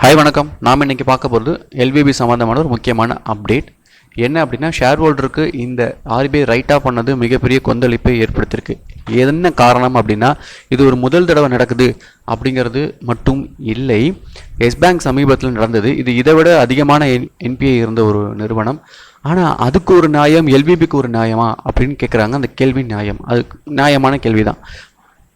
Hi வணக்கம். நாம் இன்னைக்கு பார்க்க போகிறது எல்பிபி சம்மந்தமான ஒரு முக்கியமான அப்டேட் என்ன அப்படின்னா ஷேர் ஹோல்டருக்கு இந்த ஆர்பிஐ ரைட்டாக பண்ணது மிகப்பெரிய கொந்தளிப்பை ஏற்படுத்தியிருக்கு. என்ன காரணம் அப்படின்னா இது ஒரு முதல் தடவை நடக்குது அப்படிங்கிறது மட்டும் இல்லை. எஸ் பேங்க் சமீபத்தில் நடந்தது. இது இதை விட அதிகமான என் என்பிஐ இருந்த ஒரு நிறுவனம். ஆனால் அதுக்கு ஒரு நியாயம் எல்பிபிக்கு ஒரு நியாயமா அப்படின்னு கேட்குறாங்க அந்த கேள்வி நியாயம். அது நியாயமான கேள்வி தான்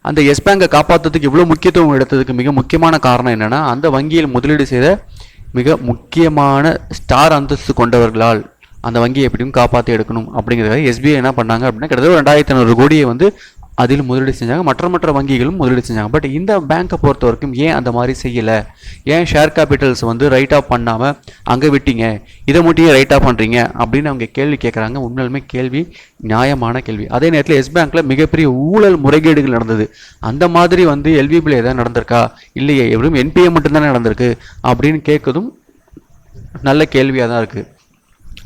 அந்த எஸ் பேங்கை காப்பாற்றுறதுக்கு இவ்வளோ முக்கியத்துவம் எடுத்ததுக்கு மிக முக்கியமான காரணம் என்னென்னா அந்த வங்கியில் முதலீடு செய்த மிக முக்கியமான ஸ்டார் அந்தஸ்து கொண்டவர்களால் அந்த வங்கியை எப்படியும் காப்பாற்றி எடுக்கணும். அப்படிங்கிறத எஸ்பிஐ என்ன பண்ணாங்க அப்படின்னா கிட்டத்தட்ட ரெண்டாயிரத்தி ஐநூறு கோடியை வந்து அதில் முதலீடு செஞ்சாங்க. மற்ற மற்ற வங்கிகளும் முதலீடு செஞ்சாங்க. பட் இந்த பேங்க்கை பொறுத்த வரைக்கும் ஏன் அந்த மாதிரி செய்யலை? ஏன் ஷேர் கேபிட்டல்ஸ் வந்து ரைட் ஆஃப் பண்ணாமல் அங்கே விட்டீங்க? இதை மட்டும் ஏன் ரைட் ஆஃப் பண்ணுறீங்க அப்படின்னு அவங்க கேள்வி கேட்குறாங்க உண்மையிலுமே கேள்வி நியாயமான கேள்வி. அதே நேரத்தில் எஸ் பேங்க்கில் மிகப்பெரிய ஊழல் முறைகேடுகள் நடந்தது. அந்த மாதிரி வந்து எல்விபியில் எதாவது நடந்திருக்கா? இல்லையே. எப்படியும் என்பிஏ மட்டும்தானே நடந்திருக்கு? அப்படின்னு கேட்குறதும் நல்ல கேள்வியாக தான் இருக்குது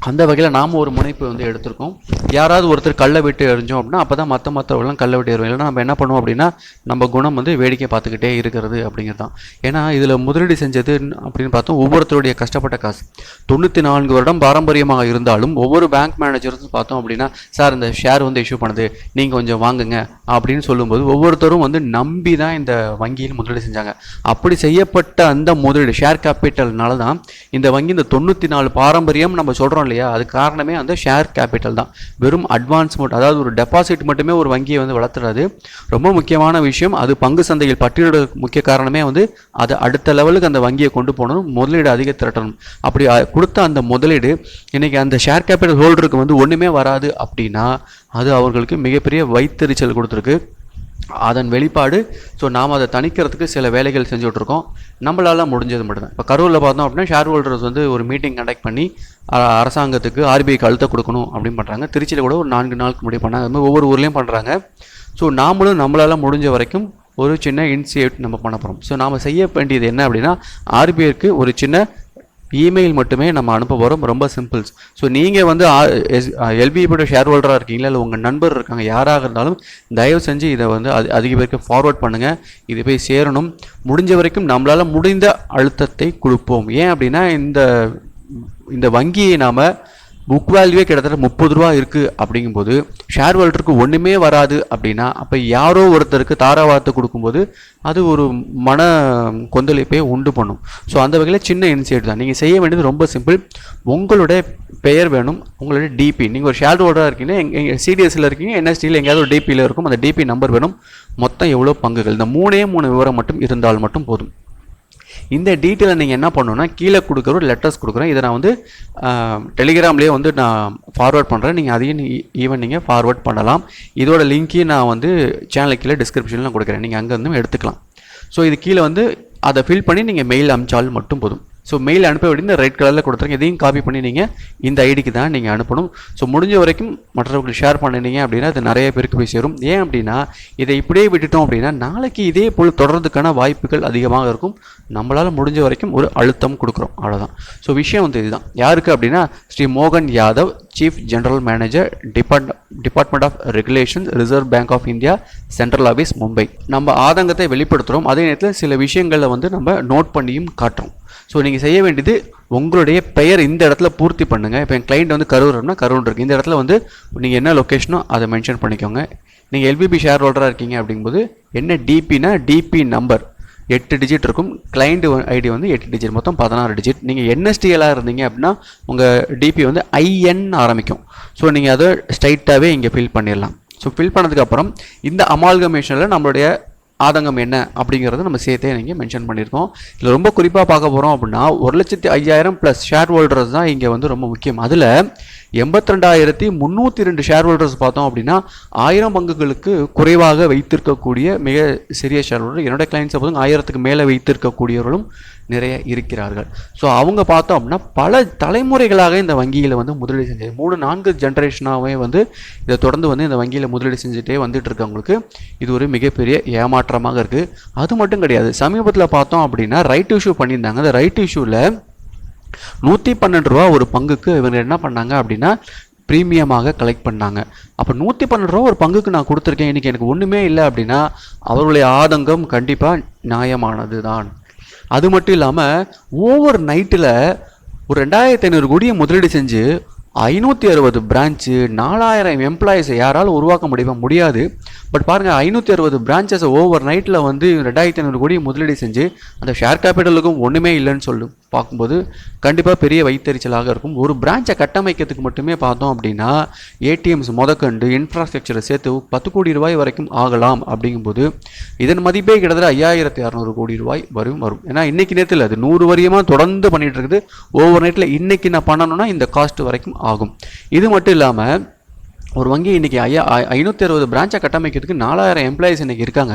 அந்த வகையில் நாம் ஒரு முனைப்பு வந்து எடுத்திருக்கோம். யாராவது ஒருத்தர் கல்லை விட்டு எறிஞ்சோம் அப்படின்னா அப்போ தான் மற்ற மற்றவர்கள்லாம் கல்லை விட்டு எறிவோம் இல்லைன்னா நம்ம என்ன பண்ணுவோம் அப்படின்னா நம்ம குணம் வந்து வேடிக்கை பார்த்துக்கிட்டே இருக்கிறது அப்படிங்கிறது தான் ஏன்னா இதில் முதலீடு செஞ்சது அப்படின்னு பார்த்தோம் ஒவ்வொருத்தருடைய கஷ்டப்பட்ட காசு. தொண்ணூற்றி நான்கு வருடம் பாரம்பரியமாக இருந்தாலும் ஒவ்வொரு பேங்க் மேனேஜரும் பார்த்தோம் அப்படின்னா சார் இந்த ஷேர் வந்து இஷ்யூ பண்ணுது. நீங்கள் கொஞ்சம் வாங்குங்க. அப்படின்னு சொல்லும்போது ஒவ்வொருத்தரும் வந்து நம்பி தான் இந்த வங்கியில் முதலீடு செஞ்சாங்க. அப்படி செய்யப்பட்ட அந்த முதலீடு ஷேர் கேபிட்டல்னால தான் இந்த வங்கி இந்த தொண்ணூற்றி நாலு பாரம்பரியம் நம்ம சொல்கிறோம் இல்லையா? அது காரணமே அந்த ஷேர் கேபிட்டல் தான். வெறும் அட்வான்ஸ் மட்டும் அதாவது ஒரு டெபாசிட் மட்டுமே ஒரு வங்கியை வந்து வளர்த்துறாது. ரொம்ப முக்கியமான விஷயம் அது பங்கு சந்தையில் பட்டியலிட முக்கிய காரணமே வந்து அது அடுத்த லெவலுக்கு அந்த வங்கியை கொண்டு போகணும் முதலீடு அதிக திரட்டணும். அப்படி கொடுத்த அந்த முதலீடு இன்றைக்கி அந்த ஷேர் கேபிட்டல் ஹோல்டருக்கு வந்து ஒன்றுமே வராது அப்படின்னா அது அவர்களுக்கு மிகப்பெரிய வைத்தறிச்சல் கொடுத்துருக்கு. அதன் வெளிப்பாடு ஸோ நாம் அதை தணிக்கிறதுக்கு சில வேலைகள் செஞ்சுட்ருக்கோம் நம்மளால் முடிஞ்சது மட்டும்தான். இப்போ கரூரில் பார்த்தோம் அப்படின்னா ஷேர் ஹோல்டர்ஸ் வந்து ஒரு மீட்டிங் கண்டக்ட் பண்ணி அரசாங்கத்துக்கு ஆர்பிஐக்கு அழுத்த கொடுக்கணும் அப்படின்னு பண்ணுறாங்க திருச்சியில் கூட ஒரு நான்கு நாளுக்கு முடிவு பண்ணாங்க. அது மாதிரி ஒவ்வொரு ஊர்லேயும் பண்ணுறாங்க ஸோ நாமளும் நம்மளால் முடிஞ்ச வரைக்கும் ஒரு சின்ன இனிஷியேட் நம்ம பண்ண போகிறோம் ஸோ நாம் செய்ய வேண்டியது என்ன அப்படின்னா ஆர்பிஐக்கு ஒரு சின்ன இமெயில் மட்டுமே நம்ம அனுப்ப போகிறோம் ரொம்ப சிம்பிள்ஸ் ஸோ நீங்கள் வந்து எல்பிஐயோட ஷேர் ஹோல்டராக இருக்கீங்களா? இல்லை உங்கள் நண்பர் இருக்காங்க யாராக இருந்தாலும் தயவு செஞ்சு இதை வந்து அது அதிக பேருக்கு ஃபார்வர்ட் பண்ணுங்கள் இது போய் சேரணும். முடிஞ்ச வரைக்கும் நம்மளால் முடிந்த அழுத்தத்தை கொடுப்போம். ஏன் அப்படின்னா இந்த இந்த வங்கியை நாம் புக் வேல்யூவே கிட்டத்தட்ட முப்பது ரூபா இருக்குது அப்படிங்கும்போது ஷேர் ஹோல்டருக்கு ஒன்றுமே வராது அப்படின்னா அப்போ யாரோ ஒருத்தருக்கு தாராவார்த்தை கொடுக்கும்போது அது ஒரு மன கொந்தளிப்பை உண்டு பண்ணும். ஸோ அந்த வகையில் சின்ன இனிஷியேட் தான். நீங்கள் செய்ய வேண்டியது ரொம்ப சிம்பிள் உங்களுடைய பெயர் வேணும் உங்களுடைய டிபி நீங்கள் ஒரு ஷேர் ஹோல்டராக இருக்கீங்கன்னா எங்கள் சிடிஎஸ்சில் இருக்கீங்க என்எஸ்டியில் எங்கேயாவது ஒரு டிபியில் இருக்கும் அந்த டிபி நம்பர் வேணும். மொத்தம் எவ்வளோ பங்குகள்? இந்த மூணே மூணு விவரம் மட்டும் இருந்தால் மட்டும் போதும். இந்த டீட்டெயிலை நீங்கள் என்ன பண்ணணும்னா கீழே கொடுக்குற ஒரு லெட்டர்ஸ் கொடுக்குறேன். இதை நான் வந்து டெலிகிராம்லேயே வந்து நான் ஃபார்வேர்ட் பண்ணுறேன் நீங்கள் அதையும் ஈவன் நீங்கள் ஃபார்வேர்ட் பண்ணலாம். இதோட லிங்க்கையும் நான் வந்து சேனலுக்கு கீழே டிஸ்கிரிப்ஷனில் கொடுக்குறேன். நீங்கள் அங்கேருந்து எடுத்துக்கலாம். ஸோ இது கீழே வந்து அதை ஃபில் பண்ணி நீங்கள் மெயில் அமிச்சாலும் மட்டும் போதும். ஸோ மெயில் அனுப்ப வேண்டிய இந்த ரெட் கலரில் கொடுத்துருங்க. இதையும் காப்பி பண்ணி நீங்கள் இந்த ஐடிக்கு தான் நீங்கள் அனுப்பணும். ஸோ முடிஞ்ச வரைக்கும் மற்றவர்களுக்கு ஷேர் பண்ணினீங்க அப்படின்னா அது நிறைய பேருக்கு போய் சேரும். ஏன் அப்படின்னா இதை இப்படியே விட்டுட்டோம் அப்படின்னா நாளைக்கு இதே போல் தொடர்றதுக்கான வாய்ப்புகள் அதிகமாக இருக்கும். நம்மளால் முடிஞ்ச வரைக்கும் ஒரு அழுத்தம் கொடுக்குறோம். அவ்வளோதான் ஸோ விஷயம் வந்து இதுதான். யாருக்கு அப்படின்னா ஸ்ரீ மோகன் Yadav chief general manager depart department of regulation Reserve Bank of India central office Mumbai நம்ம ஆதங்கத்தை வெளிப்படுத்துகிறோம் அதே நேரத்தில் சில விஷயங்களை வந்து நம்ம நோட் பண்ணியும் காட்டுறோம். ஸோ நீங்கள் செய்ய வேண்டியது உங்களுடைய பெயர் இந்த இடத்துல பூர்த்தி பண்ணுங்கள் இப்போ என் கிளைண்ட் வந்து கரூர்னா கரூர் இருக்குது இந்த இடத்துல வந்து நீங்கள் என்ன லொக்கேஷனோ அதை மென்ஷன் பண்ணிக்கோங்க. நீங்கள் எல்பிபி ஷேர் ஹோல்டராக இருக்கீங்க அப்படிங்கும்போது என்ன டிபினா டிபி நம்பர் எட்டு டிஜிட் இருக்கும். கிளைண்ட் ஐடி வந்து எட்டு டிஜிட் மொத்தம் பதினாறு டிஜிட் நீங்கள் என்எஸ்டிஎலாக இருந்தீங்க அப்படின்னா உங்கள் டிபி வந்து ஐஎன் ஆரம்பிக்கும். ஸோ நீங்கள் அதை ஸ்ட்ரைட்டாகவே இங்கே ஃபில் பண்ணிடலாம். ஸோ ஃபில் பண்ணதுக்கப்புறம் இந்த அமால்கமேஷனில் நம்மளுடைய ஆதங்கம் என்ன அப்படிங்கிறத நம்ம சேர்த்தே நீங்கள் மென்ஷன் பண்ணியிருக்கோம். இதில் ரொம்ப குறிப்பாக பார்க்க போகிறோம் அப்படின்னா ஒரு லட்சத்தி ஐயாயிரம் ப்ளஸ் ஷேர் ஹோல்டர்ஸ் தான் இங்கே வந்து ரொம்ப முக்கியம். அதில் எண்பத்தி ரெண்டாயிரத்தி முந்நூற்றி ரெண்டு ஷேர் ஹோல்டர்ஸ் பார்த்தோம் அப்படின்னா ஆயிரம் பங்குகளுக்கு குறைவாக வைத்திருக்கக்கூடிய மிக சிறிய ஷேர் ஹோல்டர் என்னோட கிளைண்ட்ஸை பொறுத்த ஆயிரத்துக்கு மேலே வைத்திருக்கக்கூடியவர்களும் நிறைய இருக்கிறார்கள். ஸோ அவங்க பார்த்தோம் அப்படின்னா பல தலைமுறைகளாக இந்த வங்கியில் வந்து முதலீடு செஞ்சது மூணு நான்கு ஜென்ரேஷனாகவே வந்து இதை தொடர்ந்து வந்து இந்த வங்கியில் முதலீடு செஞ்சுட்டே வந்துட்டு இருக்கவங்களுக்கு இது ஒரு மிகப்பெரிய ஏமாற்றமாக இருக்குது அது மட்டும் கிடையாது சமீபத்தில் பார்த்தோம் அப்படின்னா ரைட் இஷ்யூ பண்ணியிருந்தாங்க. அந்த ரைட் இஷ்யூவில் நூற்றி பன்னெண்டு ரூபா ஒரு பங்குக்கு இவங்க என்ன பண்ணாங்க அப்படின்னா ப்ரீமியமாக கலெக்ட் பண்ணாங்க. அப்போ நூற்றி பன்னெண்டு ரூபா ஒரு பங்குக்கு நான் கொடுத்துருக்கேன். இன்றைக்கி எனக்கு ஒன்றுமே இல்லை அப்படின்னா அவருடைய ஆதங்கம் கண்டிப்பாக நியாயமானது தான் அது மட்டும் இல்லாமல் ஓவர் நைட்டில் ஒரு ரெண்டாயிரத்தி ஐநூறு கோடியை முதலீடு செஞ்சு ஐநூற்றி அறுபது பிரான்ச்சு நாலாயிரம் எம்ப்ளாயிஸை யாராலும் உருவாக்க முடியுமா முடியாது. பட் பாருங்கள் ஐநூற்றி அறுபது பிரான்ச்சஸை ஓவர் நைட்டில் வந்து ரெண்டாயிரத்தி ஐநூறு கோடி முதலீடு செஞ்சு அந்த ஷேர் கேபிட்டலுக்கும் ஒன்றுமே இல்லைன்னு சொல்லு பார்க்கும்போது கண்டிப்பாக பெரிய வைத்தறிச்சலாக இருக்கும். ஒரு பிரான்ச்சை கட்டமைக்கிறதுக்கு மட்டுமே பார்த்தோம் அப்படின்னா ஏடிஎம்ஸ் முதக்கண்டு இன்ஃப்ராஸ்ட்ரக்சரை சேர்த்து பத்து கோடி ரூபாய் வரைக்கும் ஆகலாம் அப்படிங்கும்போது இதன் மதிப்பே கிட்டத்தட்ட ஐயாயிரத்தி அறநூறு கோடி ரூபாய் வரும் வரும். ஏன்னா இன்றைக்கி நேரத்தில் அது நூறு வரியமாக தொடர்ந்து பண்ணிகிட்டு இருக்குது. ஓவர் நைட்டில் இன்றைக்கி நான் பண்ணணும்னா இந்த காஸ்ட் வரைக்கும் ஆகும். இது மட்டும் இல்லாமல் ஒரு வங்கி இன்றைக்கி ஐயா ஐநூற்றி அறுபது பிரான்ச்சை கட்டமைக்கிறதுக்கு நாலாயிரம் எம்ப்ளாயிஸ் இன்றைக்கி இருக்காங்க.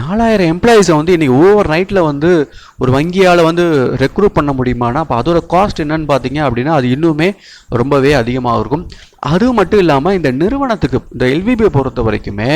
நாலாயிரம் எம்ப்ளாயிஸை வந்து இன்றைக்கி ஓவர் நைட்டில் வந்து ஒரு வங்கியால் வந்து ரெக்ரூட் பண்ண முடியுமானா அப்போ அதோட காஸ்ட் என்னன்னு பார்த்தீங்க அப்படின்னா அது இன்னுமே ரொம்பவே அதிகமாக இருக்கும். அது மட்டும் இல்லாமல் இந்த நிறுவனத்துக்கு இந்த எல்விபியை பொறுத்த வரைக்குமே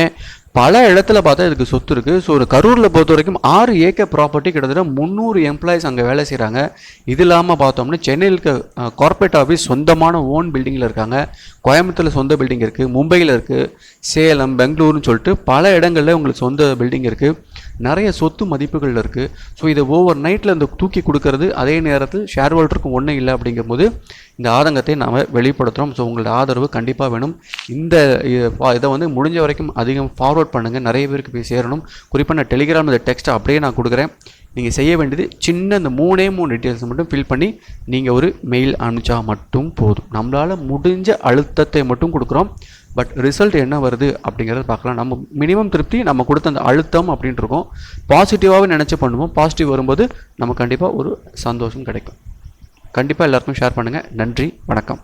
பல இடத்துல பார்த்தா இதுக்கு சொத்து இருக்குது ஸோ ஒரு கரூரில் பொறுத்த வரைக்கும் ஆறு ஏக்கர் ப்ராப்பர்ட்டி கிட்டத்தட்ட முந்நூறு எம்ப்ளாயிஸ் அங்கே வேலை செய்கிறாங்க இது இல்லாமல் பார்த்தோம்னா சென்னையில் இருக்க கார்ப்பரேட் ஆஃபீஸ் சொந்தமான ஓன் பில்டிங்கில் இருக்காங்க. கோயம்புத்தூரில் சொந்த பில்டிங் இருக்குது மும்பையில் இருக்குது சேலம் பெங்களூருன்னு சொல்லிட்டு பல இடங்களில் உங்களுக்கு சொந்த பில்டிங் இருக்குது நிறைய சொத்து மதிப்புகள் இருக்குது ஸோ இதை ஓவர் நைட்டில் இந்த தூக்கி கொடுக்கறது அதே நேரத்தில் ஷேர் ஹோல்டருக்கும் ஒன்றும் இல்லை அப்படிங்கும்போது இந்த ஆதங்கத்தை நாம் வெளிப்படுத்துகிறோம் ஸோ உங்களோட ஆதரவு கண்டிப்பாக வேணும். இந்த இதை வந்து முடிஞ்ச வரைக்கும் அதிகம் ஃபார்வர்ட் பண்ணுங்கள் நிறைய பேருக்கு போய் சேரணும். குறிப்பாக நான் டெலிகிராம் இந்த டெக்ஸ்ட்டை அப்படியே நான் கொடுக்குறேன். நீங்கள் செய்ய வேண்டியது சின்ன இந்த மூணே மூணு டீட்டெயில்ஸ் மட்டும் ஃபில் பண்ணி நீங்கள் ஒரு மெயில் அனுப்பிச்சா மட்டும் போதும். நம்மளால் முடிஞ்ச அழுத்தத்தை மட்டும் கொடுக்குறோம். பட் ரிசல்ட் என்ன வருது அப்படிங்கிறத பார்க்கலாம். நம்ம மினிமம் திருப்தி நம்ம கொடுத்த அந்த அழுத்தம் அப்படின்ட்டு இருக்கோம். பாசிட்டிவாகவே நினச்சி பண்ணுவோம். பாசிட்டிவ் வரும்போது நமக்கு கண்டிப்பாக ஒரு சந்தோஷம் கிடைக்கும். கண்டிப்பாக எல்லாருக்கும் ஷேர் பண்ணுங்கள் நன்றி வணக்கம்.